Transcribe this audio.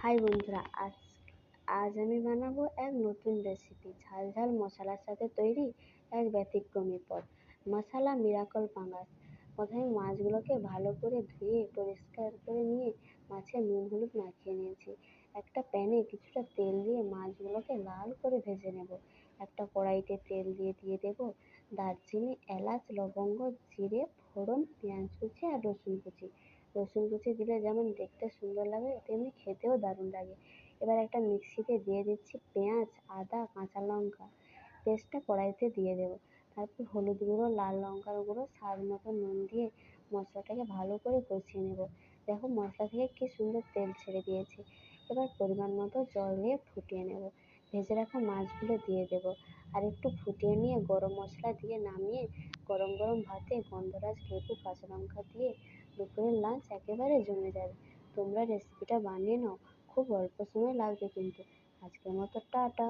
High বন্ধুরা, আজ আজ আমি বানাবো এক নতুন রেসিপি ঝাল ঝাল মশলার সাথে তৈরি এক ব্যতিক্রমী পদ, মশলা মিরাকল পাঙাশ। প্রথমে মাছগুলোকে ভালো করে ধুয়ে, পরিষ্কার করে নিয়ে মাছে নুন হলুদ মাখিয়ে নিয়েছি। একটা প্যানে কিছুটা তেল দিয়ে মাছগুলোকে লাল করে ভেজে নেব। একটা কড়াইতে তেল দিয়ে দিয়ে দেবো দারচিনি, এলাচ, লবঙ্গ, জিরে, ফোড়ন, পেঁয়াজ কুচি আর রসুন কুচি। রসুন কুচি দিলে যেমন দেখতে সুন্দর লাগে, তেমনি খেতেও দারুণ লাগে। এবার একটা মিক্সিতে দিয়ে দিচ্ছি পেঁয়াজ, আদা, কাঁচা লঙ্কা। পেস্টটা কড়াইতে দিয়ে দেবো। তারপর হলুদ গুঁড়ো, লাল লঙ্কার গুঁড়ো, স্বাদ মতো নুন দিয়ে মশলাটাকে ভালো করে কষিয়ে নেব। দেখো মশলা থেকে কী সুন্দর তেল ছেড়ে দিয়েছে। এবার পরিমাণ মতো জল দিয়ে ফুটিয়ে নেব। ভেজে রাখা মাছগুলো দিয়ে দেবো। আর একটু ফুটিয়ে নিয়ে গরম মশলা দিয়ে নামিয়ে গরম গরম ভাতে গন্ধরাজ লেবু, কাঁচা লঙ্কা দিয়ে দুপুরের লাঞ্চ একেবারে জমে যাবে। তোমরা রেসিপিটা বানিয়ে নাও, খুব অল্প সময় লাগবে কিন্তু। আজকের মতো টাটা।